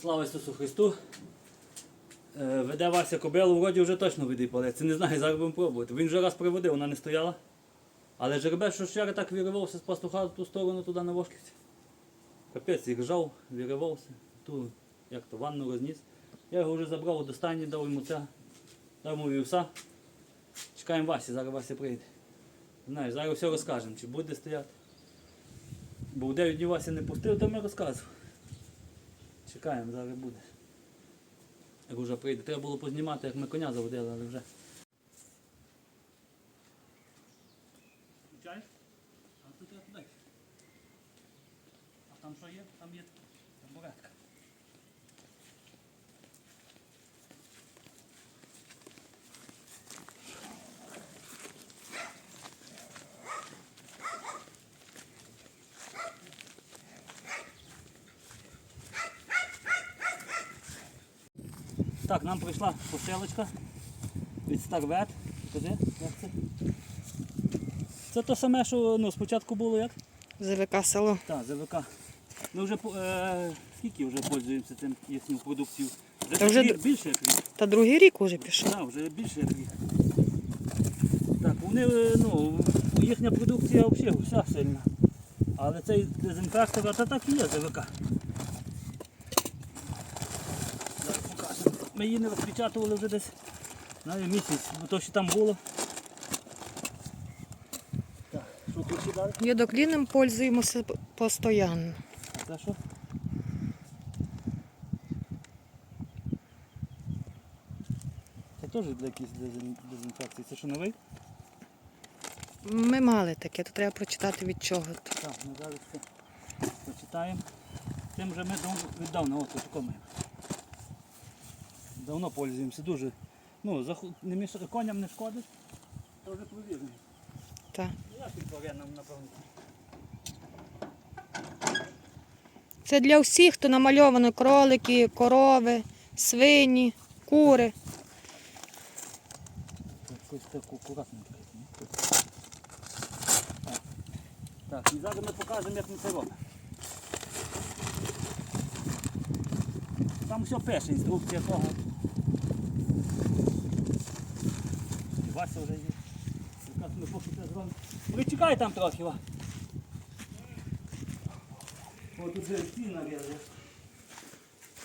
Слава Ісусу Христу. Е, Веде Вася кобилу, вроді вже точно веде палець. Не знаю, зараз будемо пробувати. Він вже раз приводив, вона не стояла. Але жеребець, що ще так виривався з пастуха в ту сторону туди на Вошківці. Капець, як жав, виривався. Ту, як то, ванну розніс. Я його вже забрав до стані, дав йому це, дав йому вівса. Чекаємо Васі, зараз Вася прийде. Знаєш, зараз все розкажемо, чи буде стояти. Бо в 9 днів Вася не пустив, то ми розказував. Чекаємо, зараз буде. Як вже прийде. Треба було познімати, як ми коня заводили, але вже. Включаєш? А тут я туди. А там що є? Там є табуретка. Так, нам прийшла посилочка від Старвет. Покажи, як це? Це те саме, що ну, спочатку було як? ЗВК село. Так, ЗВК. Ми вже е, скільки вже пользуємося цим їхню продукцією? Вже, Та вже рік, більше як рік. Та другий рік уже пішов. Так, вже більше як рік. Так, вони, е, ну, їхня продукція взагалі вся сильна. Але цей дезінфектор, це так і є ЗВК. Зараз покажемо. Ми її не розпечатували вже десь навіть місяць, бо то, що там було. Так, що? Йодокліном пользуємося постійно. Це що? Це теж для якісь дезінфекції. Це що новий? Ми мали таке, то треба прочитати від чого. Так, ми зараз це почитаємо. Тим вже ми дав- віддавна, от тако ми. Давно пользуємося, дуже. Ну, не міш... коням не шкодить, то вже провірено. Та. Ну, як і тваринам, напевно. Це для всіх, хто намальовано кролики, корови, свині, кури. Так, Якось так акуратненько. Так. Так, і зараз ми покажемо, як ми це робимо. Там все пише, інструкція того. І Вася вже є. Якраз ми поки це зробимо. Причекай там трохи, Ва. О, тут вже стіна нарізали.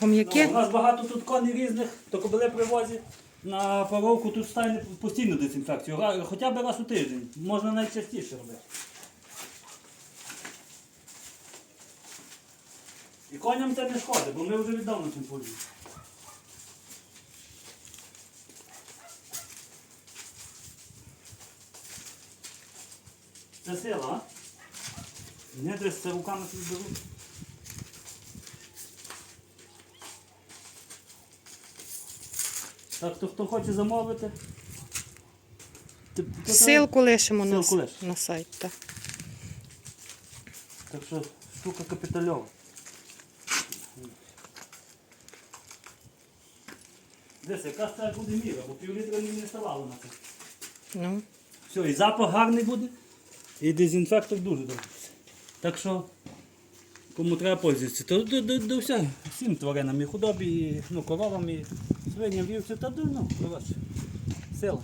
Ну, у нас багато тут коней різних, то коли привозять на паровку, тут стане постійну дезінфекцію. Ра- Хоча б раз у тиждень. Можна найчастіше робити. І коням це не шкодить, бо ми вже віддавна цим пользуємося. Це сила, а? Не десь це руками тут беру. Так, то хто хоче замовити. ти- Силку лишимо на, Ссылку лиш. на сайт. Та. Так що штука капітальова. Десь якраз це буде міра, бо півлітра мені не ставало на це. Ну. Все, і запах гарний буде, і дезінфектор дуже добре. Так що, кому треба пользуватися, то до, до, до всіх, всім тваринам, і худобі, і ну, коровам, і свиням, вівці, та до, ну, коротше, сила.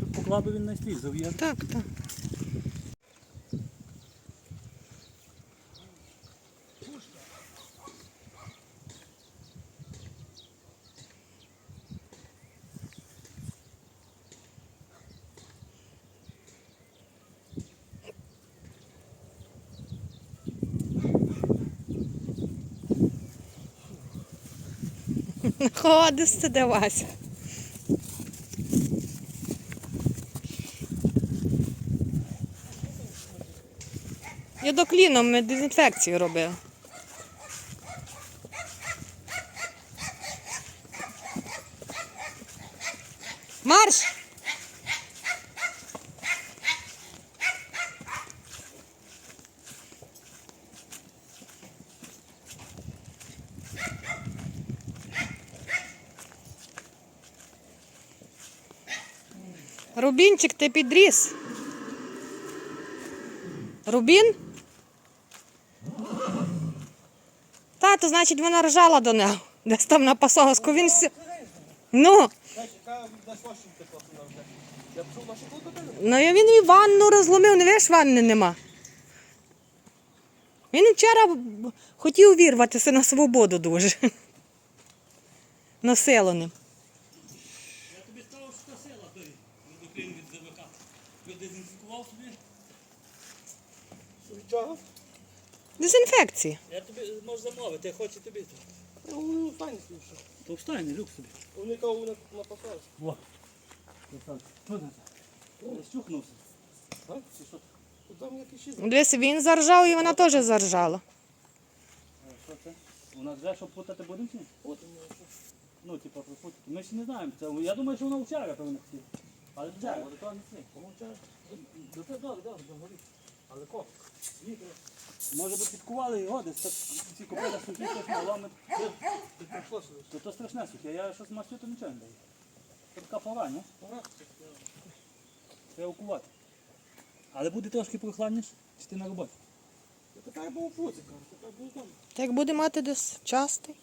Тут покладу він на слід, зав'єш. Так, так. Ходи сюди, Вася. кліном ми дезінфекцію робили. Марш! Рубінчик, ти підріс. Рубін? Так. А, то значить вона ржала до нього. Десь там на пасовську. Він все. Ну, ну він і ванну розломив, не виш, ванни нема. Він вчора хотів вірватися на свободу дуже. Носило ним. Я тобі сказав, що та сила той від від ЗВК. Я дезінфікував собі. Що від чого? Дезінфекція. Я тобі можу замовити, я хочу тобі. Ну, вони останні слушай. То встань, люк собі. Вони кого вони на посадку. Во. Що це? Я щухнувся. Чи що? Тут там якийсь ще. Дивись, він заржав і вона теж заржала. Що це? У нас вже що путати будемо чи ні? От вони. Ну, типа, пропутати. Ми ще не знаємо. Це, я думаю, що вона вчора, певно, хотіла. Але вчора, до того не слід. Помовчаєш? До це добре, добре, добре. Але ко? Може би підкували його десь, так ці щось маломи. Ти прийшло сюди. То то страшне сухе, я щось мастю, то нічого не даю. Це така пора, ні? Пора. Треба кувати. Але буде трошки прохладніше, чи ти на роботі? Я така був фуцика, така був там. Так буде мати десь частий.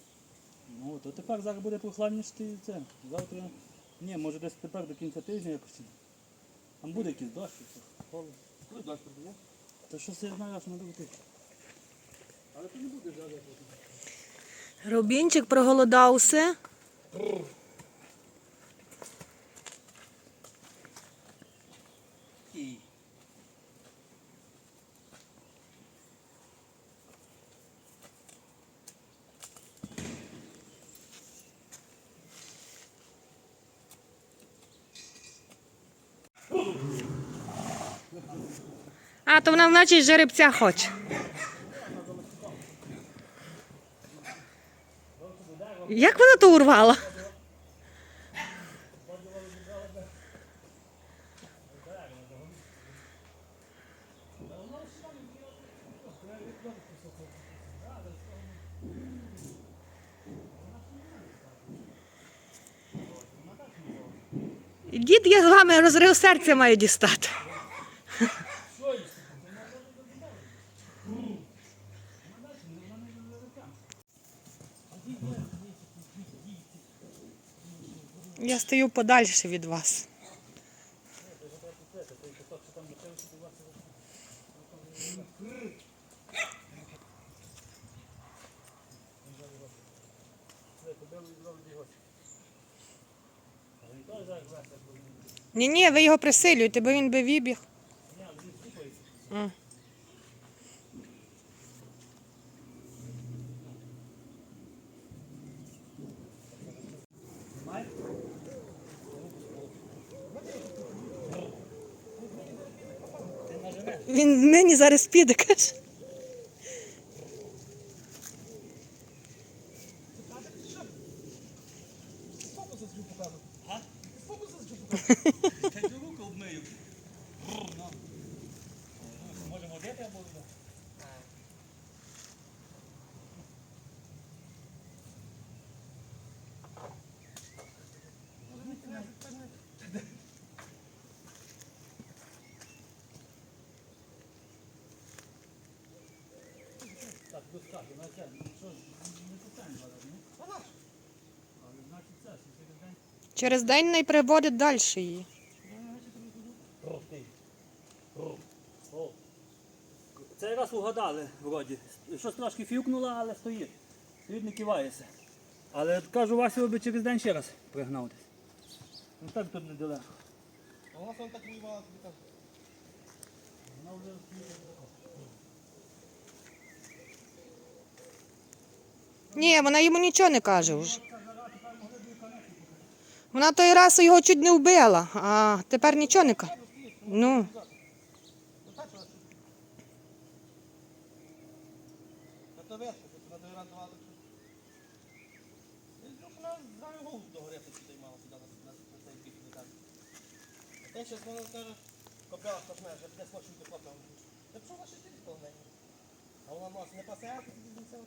Ну, то тепер зараз буде прохладніше, ти це. Завтра. Ні, може десь тепер до кінця тижня якось. Там буде якийсь дощ, чи що. холодно. Коли дощ прибув? Та що я знаєш, не буде. Але ти не будеш зараз. Рубінчик проголодався. А, то вона, значить, жеребця хоче. Як вона то урвала? Дід, я з вами розрив серця маю дістати. Я стою подальше від вас. Ні, ні, ви його присилюєте, бо він би вибіг. Він мені зараз піде, каже. Та йду руку обмию. Можемо одeti або не? Так, достатньо, на це, ну що, не питань зараз, ні? Але значить це, що через день Через день не приводить далі її. Цей раз угадали вроді. Щось трошки фюкнуло, але стоїть. Стоїть, не кивається. Але кажу, Вася би через день ще раз пригнав десь. Ну так тут недалеко. А вона сам так воювала тобі там. Вона вже Ні, вона йому нічого не каже вже. Вона той раз його чуть не вбила, а тепер нічого не каже. Ну. Я думаю, вона до скаже, копляла страшне, що десь хоче йти хлопцям. Та що вона ще сидить? А вона нос не пасе, а тоді до цього.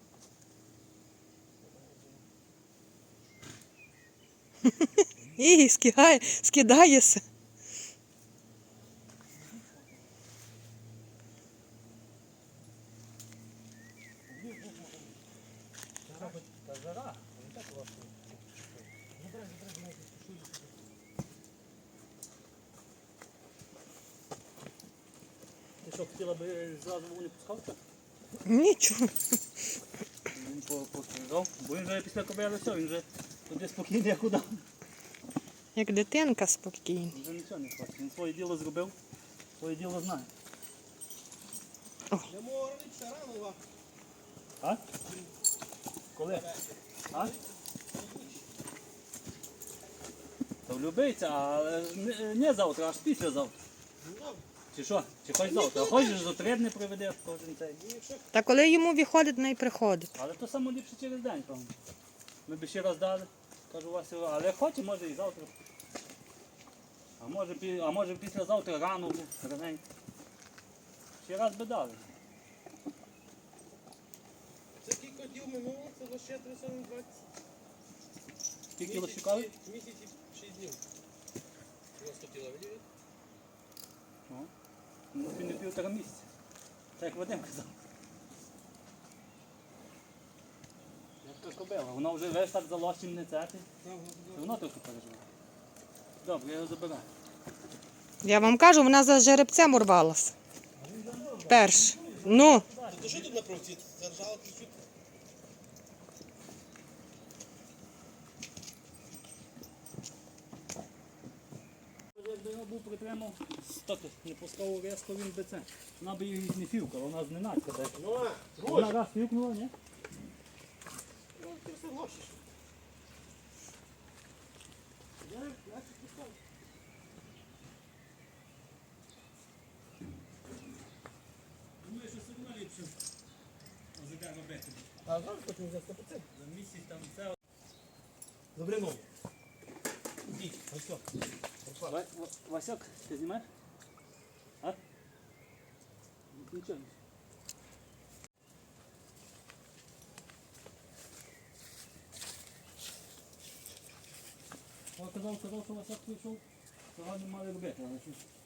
І скидає, скидається. Та жара, не так важко. Забирай, забирай, бо я тут пишу. Ти що, хотіла би зразу не пускав? Нічого. Він по- постригав, бо він вже після кобили все, він вже туди спокійний, як. Як дитинка спокійна. Вже нічого не хоче. Він своє діло зробив, своє діло знає. Не рано вам. А? Коли? А? То влюбиться, але не, не завтра, аж післязавтра. Ну. Чи що? Чи хоч завтра? Хочеш, за три дні проведе кожен цей. Ну, Та коли йому виходить, не й приходить. Але то саме ліпше через день, певно. Ми б ще раз дали. Кажу, Вася, але хоче, може і завтра. А може, пі- а може післязавтра рано, був, раненько. Ще раз би дали. це кілька днів минуло, це лише 320. Скільки його шукали? Місяці 6 днів. Його хотіла видіти? Ну, він не півтора місяця. Так як Вадим казав. Як кобила, вона вже весь так залощим не цяти. Вона трохи переживає. Добре, я його забираю. Я вам кажу, вона за жеребцем урвалась. Перш. Ну, То що тут на провці? Заржала чуть-чуть? Якби його був притримав, так не пускав різко, він би це. Вона би їх не фівкала, вона зненацька. Ну, Вона раз фівкнула, ні? ну, ти все носиш. Я, я щось пускав. Думаю, що все одно ліпше ОЗД робити. А зараз потім за 100%. За місяць там все. Добре, ну. Ідіть, ось що. Ва- Ва- Васьок, ти знімаєш? А? Нічого. О, казав, казав, що Васяк прийшов. Сьогодні мали робити, але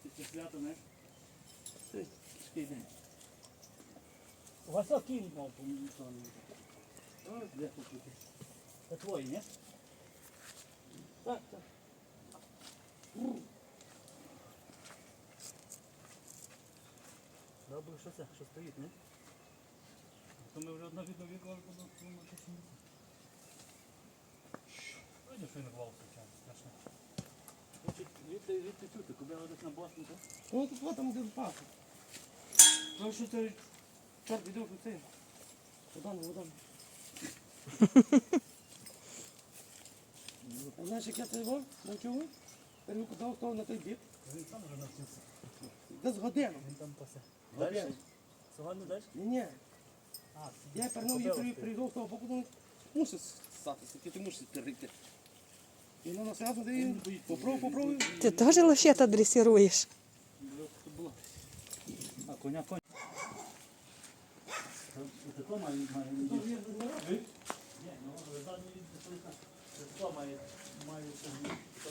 після свята, не? Тяжкий день. Васяк кінь мав помічати. Де купити? Це твої, ні? Так, так. Добре, що це? Що стоїть, не? То ми вже одно відео виклали, бо воно щось не Видно, що він рвався час, страшно. Хочуть відти, відти чути, кобила десь на босну, так? Ну, тут вот там де впасти. Ну, що це? Відео, що це? Водан, водан. А знаєш, як я це його навчив? Перейку дав того на той бік. Він сам вже навчився. Десь годину. Він там пасе. Далі? Сьогодні далі? Ні, ні. А, Я пернув її при- прийшов з того боку, ну, мусиш статися, ти мусиш перейти. І ну, на сразу ти попробуй, попробуй. ти теж лошета дресируєш. Тут. А, коня, коня. То має, має. Ні, ну, ви задні відпочинка. Це має, має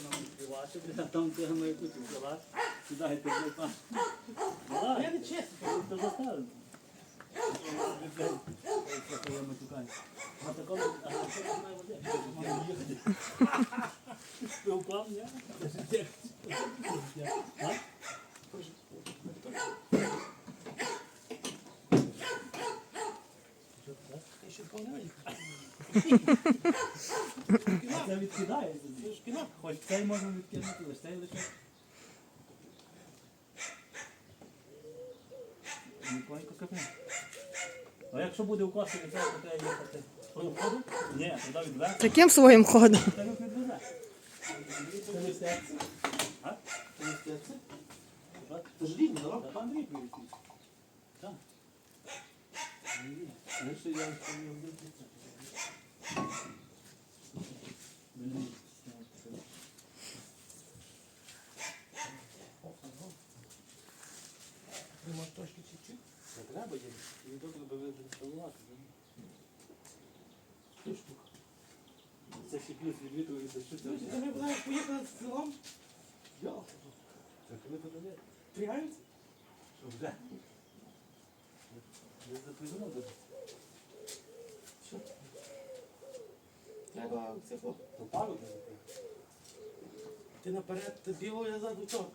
нам відкривати, бля, там це має тут відкривати. Бля, там. Давай. Я не чесно. Це а. Ти ні? А? Я ще вполне А це кіно. Хоч цей можна відкинути, ось цей лише. Ніконько капне. А якщо буде у косі від то треба їхати. По входу? Ні, туди відвести. Таким своїм ходом. Це не відвезе. Це не стеться. Це ж рівно, Та да? пан привіз. Так. Ні, лише я ще не вдивлюся. Блін, Приймаш трошки чуть-чуть. Не треба їм. Він добре би виставувати. Штучку. Це ще плюс від вітру і дощу. Друзі, то ми будемо поїхати з селом. Йо, Це коли подали? пригаємося? Що вже? Що? А, це. Пару ти. Наперед, ти біло, я ззаду чорт.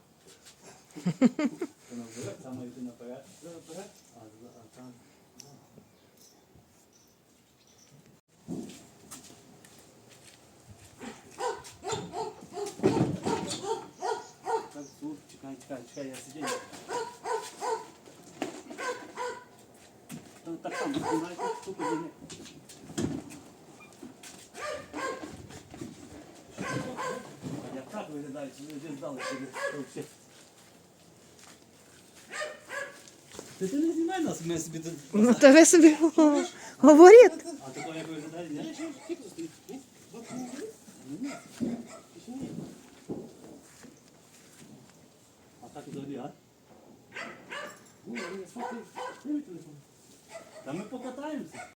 Ти навживе, саме йти наперед. Ти наперед. А, а там. Так, тут, чекай, чекай, чекай, я сидів. Та- Так само, знаєте, тут подійми. Як так виглядає, чи ви вже здали собі? Ти ти не знімай нас, ми собі тут. Ну то ви собі говоріть. А такого як виглядає, ні? А так взагалі, а? Ні, я не. Дай мій телефон. Та ми покатаємося.